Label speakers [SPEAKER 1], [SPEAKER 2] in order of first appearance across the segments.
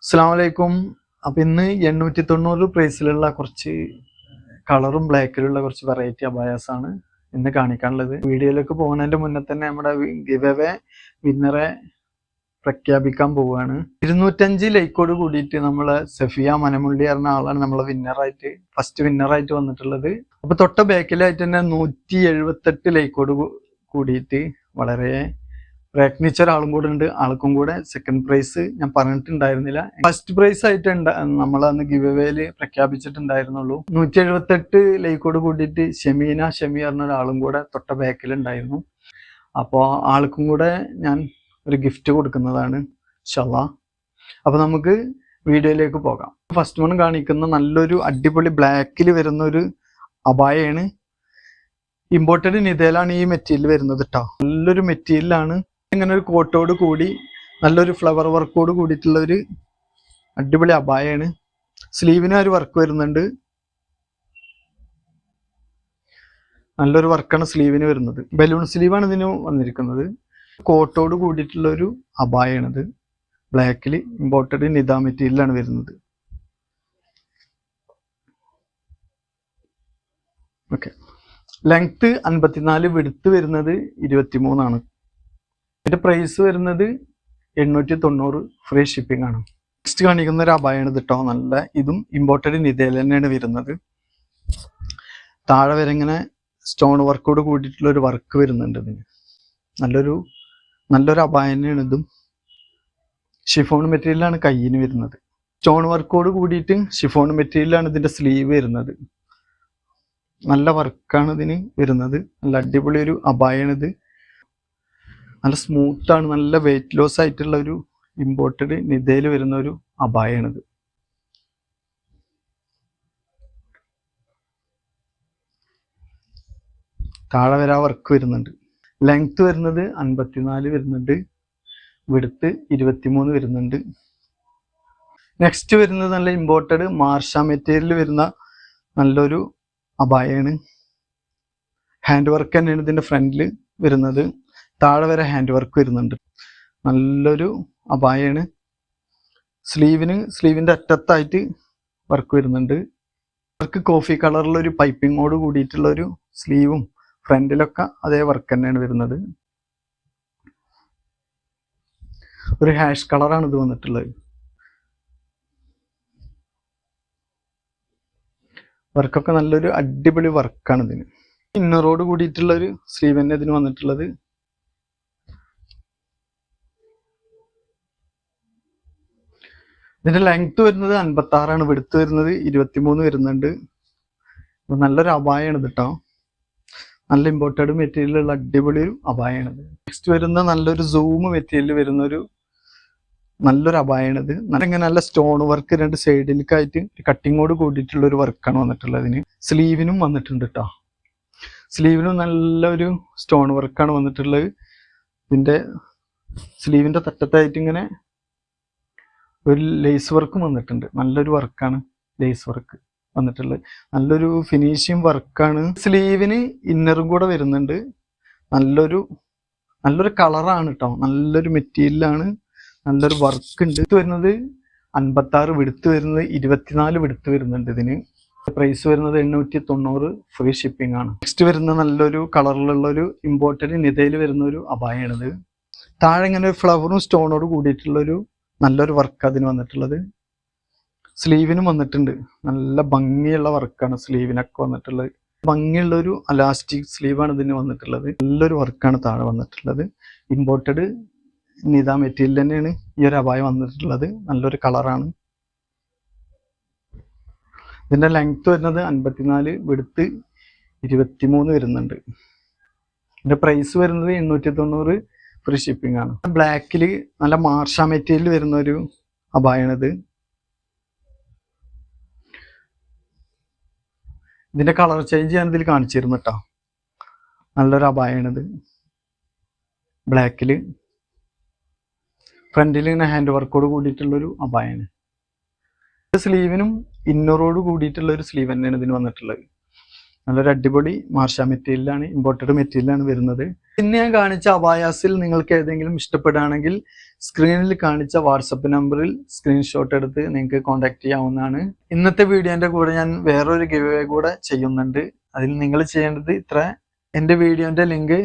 [SPEAKER 1] അസ്സാം വലൈക്കും അപ്പം ഇന്ന് എണ്ണൂറ്റി തൊണ്ണൂറ് പ്രൈസിലുള്ള കുറച്ച് കളറും ബ്ലാക്കിലുള്ള കുറച്ച് വെറൈറ്റി അബായാസാണ് ഇന്ന് കാണിക്കാനുള്ളത്. വീഡിയോയിലേക്ക് പോകുന്നതിന്റെ മുന്നേ തന്നെ നമ്മുടെ ഗിവവേ വിന്നറെ പ്രഖ്യാപിക്കാൻ പോവുകയാണ്. ഇരുന്നൂറ്റഞ്ച് ലൈക്കോട് കൂടിയിട്ട് നമ്മൾ സഫിയ മനമുള്ളി പറഞ്ഞ ആളാണ് നമ്മളെ വിന്നറായിട്ട് ഫസ്റ്റ് വിന്നറായിട്ട് വന്നിട്ടുള്ളത്. അപ്പൊ തൊട്ട ബാക്കിലായിട്ട് തന്നെ നൂറ്റി എഴുപത്തെട്ട് ലൈക്കോട് കൂടിയിട്ട് വളരെ പ്രയത്നിച്ച ഒരാളും കൂടെ ഉണ്ട്. ആൾക്കും കൂടെ സെക്കൻഡ് പ്രൈസ് ഞാൻ പറഞ്ഞിട്ടുണ്ടായിരുന്നില്ല. ഫസ്റ്റ് പ്രൈസ് ആയിട്ട് നമ്മൾ അന്ന് ഗിവ് അവേയിൽ പ്രഖ്യാപിച്ചിട്ടുണ്ടായിരുന്നുള്ളൂ. നൂറ്റി എഴുപത്തെട്ട് ലൈക്കോട് കൂടിയിട്ട് ഷെമീന ഷെമി പറഞ്ഞ ഒരാളും കൂടെ തൊട്ട ബാക്കിലുണ്ടായിരുന്നു അപ്പോൾ ആൾക്കും കൂടെ ഞാൻ ഒരു ഗിഫ്റ്റ് കൊടുക്കുന്നതാണ്. ഷല അപ്പൊ നമുക്ക് വീഡിയോയിലേക്ക് പോകാം. ഫസ്റ്റ് വൺ കാണിക്കുന്ന നല്ലൊരു അടിപൊളി ബ്ലാക്കിൽ വരുന്ന ഒരു അബായാണ് ഇമ്പോർട്ടഡ് നിതയിലാണ് ഈ മെറ്റീരിയൽ വരുന്നത് കേട്ടോ നല്ലൊരു മെറ്റീരിയലാണ് ഇങ്ങനെ ഒരു കോട്ടോട് കൂടി നല്ലൊരു ഫ്ലവർ വർക്കോട് കൂടിയിട്ടുള്ള ഒരു അടിപൊളി അബായാണ് സ്ലീവിന് ഒരു വർക്ക് വരുന്നുണ്ട്. നല്ലൊരു വർക്കാണ് സ്ലീവിന് വരുന്നത്. ബലൂൺ സ്ലീവാണ് ഇതിന് വന്നിരിക്കുന്നത്. കോട്ടോട് കൂടിയിട്ടുള്ള ഒരു അബായാണിത് ബ്ലാക്കിൽ ഇമ്പോർട്ടഡ് നിത മെറ്റീരിയലാണ് വരുന്നത്. ലെങ്ത് അൻപത്തിനാല് വിടുത്ത് വരുന്നത് ഇരുപത്തിമൂന്നാണ്. ഇതിന്റെ പ്രൈസ് വരുന്നത് എണ്ണൂറ്റി തൊണ്ണൂറ് ഫ്രീ ഷിപ്പിംഗ് ആണ്. നെക്സ്റ്റ് കാണിക്കുന്ന ഒരു അപായാണ് കേട്ടോ നല്ല ഇതും ഇമ്പോർട്ടഡ് നിതയിൽ തന്നെയാണ് വരുന്നത്. താഴെ വരെ ഇങ്ങനെ സ്റ്റോൺ വർക്കോട് കൂടിയിട്ടുള്ള ഒരു വർക്ക് വരുന്നുണ്ട് ഇതിന്. നല്ലൊരു നല്ലൊരു അപായ തന്നെയാണ് ഇതും. ഷിഫോൺ മെറ്റീരിയലാണ് കയ്യിന് വരുന്നത്. സ്റ്റോൺ വർക്കോട് കൂടിയിട്ട് ഷിഫോൺ മെറ്റീരിയലാണ് ഇതിന്റെ സ്ലീവ് വരുന്നത്. നല്ല വർക്കാണ് ഇതിന് വരുന്നത്. നല്ല അടിപൊളി ഒരു അബായാണിത് നല്ല സ്മൂത്താണ് നല്ല വെയിറ്റ് ലോസ് ആയിട്ടുള്ള ഒരു ഇമ്പോർട്ടഡ് നിതയിൽ വരുന്ന ഒരു അബായാണിത് താഴെ വരെ വർക്ക് വരുന്നുണ്ട്. ലെങ്ത് വരുന്നത് അൻപത്തിനാല് വരുന്നുണ്ട്. വിടുത്ത് ഇരുപത്തിമൂന്ന് വരുന്നുണ്ട്. നെക്സ്റ്റ് വരുന്നത് നല്ല ഇമ്പോർട്ടഡ് മാർഷ മെറ്റീരിയൽ വരുന്ന നല്ലൊരു അബായാണ് ഹാൻഡ് വർക്ക് തന്നെയാണ് ഇതിന്റെ ഫ്രണ്ടിൽ വരുന്നത്. താഴെ വരെ ഹാൻഡ് വർക്ക് വരുന്നുണ്ട്. നല്ലൊരു അബായാണ് സ്ലീവിന് സ്ലീവിന്റെ അറ്റത്തായിട്ട് വർക്ക് വരുന്നുണ്ട്. വർക്ക് കോഫി കളറിലൊരു പൈപ്പിങ്ങോട് കൂടിയിട്ടുള്ള ഒരു സ്ലീവും ഫ്രണ്ടിലൊക്കെ അതേ വർക്ക് തന്നെയാണ് വരുന്നത്. ഒരു ഹാഷ് കളറാണ് ഇത് വന്നിട്ടുള്ളത്. വർക്കൊക്കെ നല്ലൊരു അടിപൊളി വർക്കാണ് ഇതിന്. ഇന്നറോട് കൂടിയിട്ടുള്ള ഒരു സ്ലീവ് തന്നെ ഇതിന് വന്നിട്ടുള്ളത്. ഇതിന്റെ ലെങ്ത് വരുന്നത് അൻപത്തി ആറാണ് വെടുത്ത് വരുന്നത് ഇരുപത്തിമൂന്ന് വരുന്നുണ്ട്. നല്ലൊരു അപായമാണ് ഇത് കേട്ടോ നല്ല ഇമ്പോർട്ടഡ് മെറ്റീരിയൽ ഉള്ള അടിപൊളി ഒരു അപായമാണ് നെക്സ്റ്റ് വരുന്ന നല്ലൊരു സൂം മെറ്റീരിയൽ വരുന്ന ഒരു നല്ലൊരു അപായണത്. ഇങ്ങനെ നല്ല സ്റ്റോൺ വർക്ക് രണ്ട് സൈഡിലേക്കായിട്ട് കട്ടിങ്ങോട് കൂടിയിട്ടുള്ള ഒരു വർക്കാണ് വന്നിട്ടുള്ളത് അതിന് സ്ലീവിനും വന്നിട്ടുണ്ട് കേട്ടോ സ്ലീവിനും നല്ലൊരു സ്റ്റോൺ വർക്കാണ് വന്നിട്ടുള്ളത്. ഇതിന്റെ സ്ലീവിന്റെ തട്ടത്തായിട്ട് ഇങ്ങനെ ഒരു ലേസ് വർക്കും വന്നിട്ടുണ്ട്. നല്ലൊരു വർക്കാണ് ലേസ് വർക്ക് വന്നിട്ടുള്ളത്. നല്ലൊരു ഫിനിഷിങ് വർക്കാണ് സ്ലീവിന് ഇന്നറും കൂടെ വരുന്നുണ്ട്. നല്ലൊരു നല്ലൊരു കളറാണ് കേട്ടോ നല്ലൊരു മെറ്റീരിയലാണ് നല്ലൊരു വർക്ക് ഉണ്ട് ഇത് വരുന്നത് അൻപത്തി ആറ് വിടുത്ത് വരുന്നത് ഇരുപത്തിനാല് വിടുത്ത് വരുന്നുണ്ട് ഇതിന്. പ്രൈസ് വരുന്നത് എണ്ണൂറ്റി തൊണ്ണൂറ് ഫ്രീ ഷിപ്പിംഗ് ആണ്. നെക്സ്റ്റ് വരുന്ന നല്ലൊരു കളറിലുള്ള ഒരു ഇമ്പോർട്ടഡ് നിതയിൽ വരുന്ന ഒരു അപായമാണിത് താഴെ ഇങ്ങനെ ഒരു ഫ്ലവറും സ്റ്റോണോട് കൂടിയിട്ടുള്ള ഒരു നല്ലൊരു വർക്ക് അതിന് വന്നിട്ടുള്ളത്. സ്ലീവിനും വന്നിട്ടുണ്ട്. നല്ല ഭംഗിയുള്ള വർക്കാണ് സ്ലീവിനൊക്കെ വന്നിട്ടുള്ളത്. ഭംഗിയുള്ള ഒരു അലാസ്റ്റിക് സ്ലീവാണ് ഇതിന് വന്നിട്ടുള്ളത്. നല്ലൊരു വർക്കാണ് താഴെ വന്നിട്ടുള്ളത്. ഇമ്പോർട്ടഡ് നിത മെറ്റീരിയൽ തന്നെയാണ്. ഈ ഒരു അപായം വന്നിട്ടുള്ളത്. നല്ലൊരു കളറാണ് ഇതിന്റെ ലെങ്ത് വരുന്നത് അൻപത്തിനാല് വെടുത്ത് ഇരുപത്തിമൂന്ന് വരുന്നുണ്ട്. ഇതിന്റെ പ്രൈസ് വരുന്നത് എണ്ണൂറ്റി തൊണ്ണൂറ് ഫ്രീ ഷിപ്പിംഗ് ആണ്. ബ്ലാക്കിൽ നല്ല മാർഷ മെറ്റീരിയൽ വരുന്ന ഒരു അപായാണിത്. ഇതിന്റെ കളർ ചേഞ്ച് ഞാൻ ഇതിൽ കാണിച്ചിരുന്നു കേട്ടോ. നല്ലൊരു അപായാണിത്. ബ്ലാക്കിൽ ഫ്രണ്ടിൽ ഇങ്ങനെ ഹാൻഡ് വർക്കോട് കൂടിയിട്ടുള്ളൊരു അപായാണ്. സ്ലീവിനും ഇന്നറോട് കൂടിയിട്ടുള്ള ഒരു സ്ലീവ് തന്നെയാണ് ഇതിന് വന്നിട്ടുള്ളത്. നല്ലൊരു അടിപൊളി മാർഷ മെറ്റീരിയലാണ് ഇമ്പോർട്ടഡ് മെറ്റീരിയലാണ് വരുന്നത്. പിന്നെ ഞാൻ കാണിച്ച അബായാസിൽ നിങ്ങൾക്ക് ഏതെങ്കിലും ഇഷ്ടപ്പെടുകയാണെങ്കിൽ സ്ക്രീനിൽ കാണിച്ച വാട്സപ്പ് നമ്പറിൽ സ്ക്രീൻഷോട്ട് എടുത്ത് നിങ്ങൾക്ക് കോൺടാക്ട് ചെയ്യാവുന്നതാണ്. ഇന്നത്തെ വീഡിയോന്റെ കൂടെ ഞാൻ വേറൊരു ഗിവ് കൂടെ ചെയ്യുന്നുണ്ട്. അതിൽ നിങ്ങൾ ചെയ്യേണ്ടത് ഇത്ര. എന്റെ വീഡിയോന്റെ ലിങ്ക്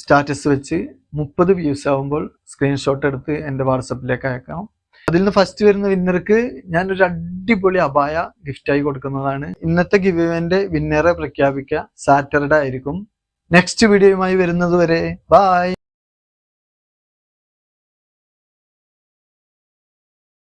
[SPEAKER 1] സ്റ്റാറ്റസ് വെച്ച് മുപ്പത് വ്യൂസ് ആവുമ്പോൾ സ്ക്രീൻഷോട്ട് എടുത്ത് എന്റെ വാട്സപ്പിലേക്ക് അയക്കാം. അതിൽ നിന്ന് ഫസ്റ്റ് വരുന്ന വിന്നർക്ക് ഞാൻ ഒരു അടിപൊളി അപായ ഗിഫ്റ്റായി കൊടുക്കുന്നതാണ്. ഇന്നത്തെ ഗിവിന്റെ വിന്നറെ പ്രഖ്യാപിക്കുക. സാറ്റർഡേ ആയിരിക്കും. നെക്സ്റ്റ് വീഡിയോയുമായി വരുന്നത് വരെ ബായ്